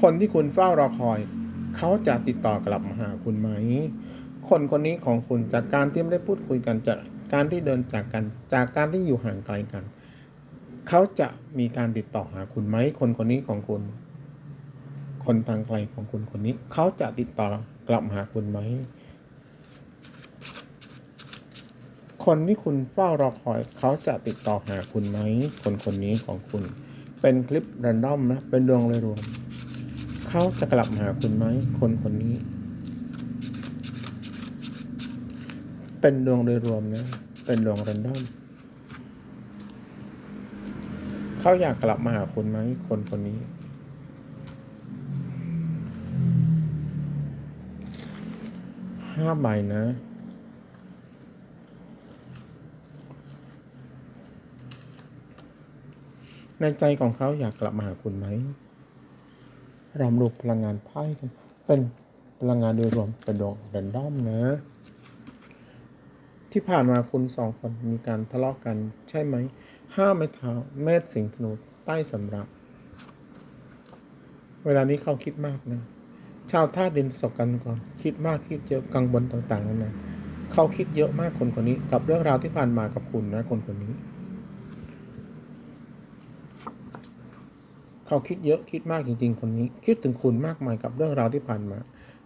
คนที่คุณเฝ้ารอคอย เขาจะติดต่อกลับมาหาคุณไหม คนคนนี้ของคุณจากการที่ไม่ได้พูดคุยกันจากการที่เดินจากกัน จากการที่อยู่ห่างไกลกัน เขาจะมีการติดต่อหาคุณไหม คนคนนี้ของคุณ คนทางไกลของคุณคนนี้ เขาจะติดต่อกลับมาหาคุณไหม คนที่คุณเฝ้ารอคอย เขาจะติดต่อหาคุณไหม คนคนนี้ของคุณ เป็นคลิปแรนดอมนะ เป็นดวงเลยรวม เขาจะกลับมาหาคุณไหมคนคนนี้ เป็นดวงโดยรวมนะ เป็นดวงแรนดอมเขาอยากกลับมาหาคุณไหมคนคนนี้ ห้าใบนะในใจของเขาอยากกลับมาหาคุณไหม เราดูพลังงานไพ่กัน เป็นพลังงานโดยรวมเป็นดวงแรนดอมนะ ที่ผ่านมาคุณสองคนมีการทะเลาะกันใช่ไหม ห้าไม้เท้าเมษสิงธนูใต้สำรับ เวลานี้เขาคิดมากนะ ชาวธาตุดินประสบกันก่อน คิดมากคิดเยอะกังวลต่างๆนั่นนะเขาคิดเยอะมากคนคนนี้ กับเรื่องราวที่ผ่านมากับคุณนะคนคนนี้ เขาคิดเยอะคิดมากจริง ๆ คนนี้ คิดถึงคุณมากมายกับเรื่องราวที่ผ่านมา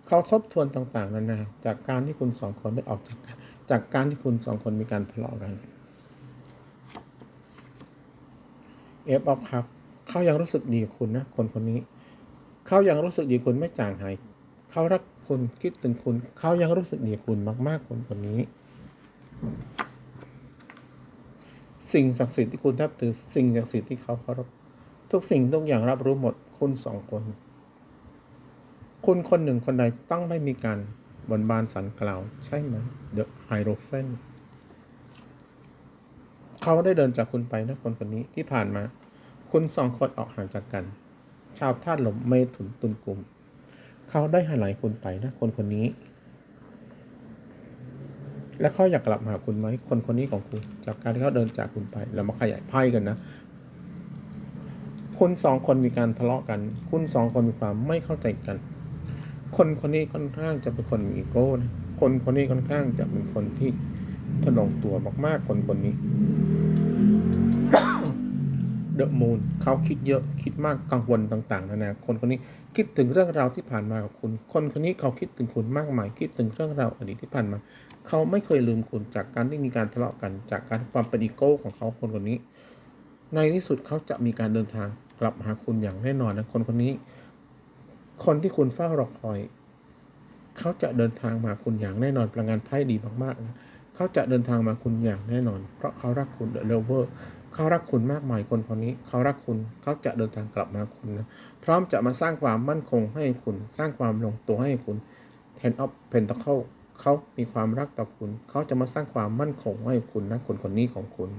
เขาทบทวนต่าง ๆ นานาจากการที่คุณสองคนได้ออกจากกันจากการที่คุณสองคนมีการทะเลาะกันเอฟออฟครับ เขายังรู้สึกดีกับคุณนะ คนคนนี้ เขายังรู้สึกดีคุณไม่จางหาย เขารักคุณคิดถึงคุณ เขายังรู้สึกดีกับคุณมาก ๆ คนคนนี้ สิ่งศักดิ์สิทธิ์ที่คุณทับถือ สิ่งศักดิ์สิทธิ์ที่เขาเคารพ ทุกสิ่งทุกอย่างรับรู้หมดคุณสองคน คุณคนหนึ่งคนใดต้องได้มีการบนบานสันกล่าว ใช่ไหม The Hierophant เขาได้เดินจากคุณไปนะคนคนนี้ที่ผ่านมา คุณสองคนออกห่างจากกัน ชาวธาตุลมเมถุนตุลกลุ่ม เขาได้หันหลคุณไปนะคนคนนี้ และเขาอยากกลับมาหาคุณไหมคนคนนี้ของคุณ จากการที่เขาเดินจากคุณไปแล้วมาขยายไพ่กันนะ คุณสองคนมีการทะเลาะกัน คุณสองคนมีความไม่เข้าใจกัน คนคนนี้ค่อนข้างจะเป็นคนมีอีโก้นะคนคนนี้ค่อนข้างจะเป็นคนที่ทะนงตัวมากๆ คนคนนี้เดอะมูนเขาคิดเยอะคิดมากกังวลต่าง ๆนานาคนคนนี้คิดถึงเรื่องราวที่ผ่านมากับคุณ คนคนนี้เขาคิดถึงคุณมากมาย คิดถึงเรื่องราวอดีตที่ผ่านมา เขาไม่เคยลืมคุณจากการที่มีการทะเลาะกัน จากการความเป็นอีโก้ของเขาคนคนนี้ ในที่สุดเขาจะมีการเดินทาง ลับมาหาคุณอย่างแน่นอนนะคนคนนี้ คนที่คุณเฝ้ารอคอย เขาจะเดินทางมาคุณอย่างแน่นอนพลังงานไพ่ดีมากๆนะเขาจะเดินทางมาคุณอย่างแน่นอน เพราะเขารักคุณเดอะเลเวอร์เขารักคุณมากมายคนคนนี้ เขารักคุณเขาจะเดินทางกลับมาคุณนะพร้อมจะมาสร้างความมั่นคงให้คุณ สร้างความลงตัวให้คุณ Ten of Pentacle เขามีความรักต่อคุณ เขาจะมาสร้างความมั่นคงให้คุณนะคนคนนี้ของคุณ